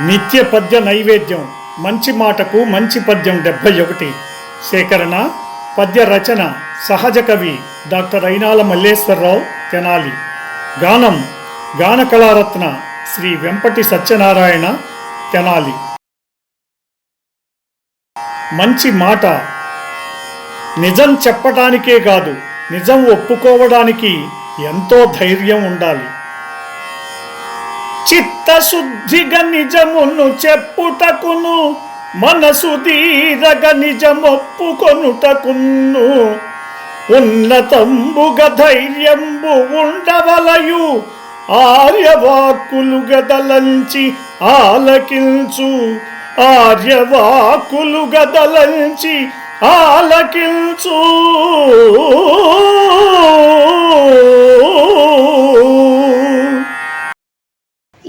నిత్య పద్య నైవేద్యం. మంచి మాటకు మంచి పద్యం డెబ్భై ఒకటి. సేకరణ పద్య రచన సహజ కవి డాక్టర్ అయినాల మల్లేశ్వరరావు తెనాలి. గానం గాన కళారత్న శ్రీ వెంపటి సత్యనారాయణ తెనాలి. మంచి మాట నిజం చెప్పటానికే కాదు నిజం ఒప్పుకోవడానికి ఎంతో ధైర్యం ఉండాలి. చిత్తశుద్ధిగా నిజమును చెప్పుటకును మనసు తీరగ నిజమొప్పుకొనుటకును. ఉన్నతంబుగ ధైర్యంబు ఉండవలయు ఆర్యవాక్కులు గదలంచి ఆలకించు ఆర్యవాక్కులు గదలంచి ఆలకించు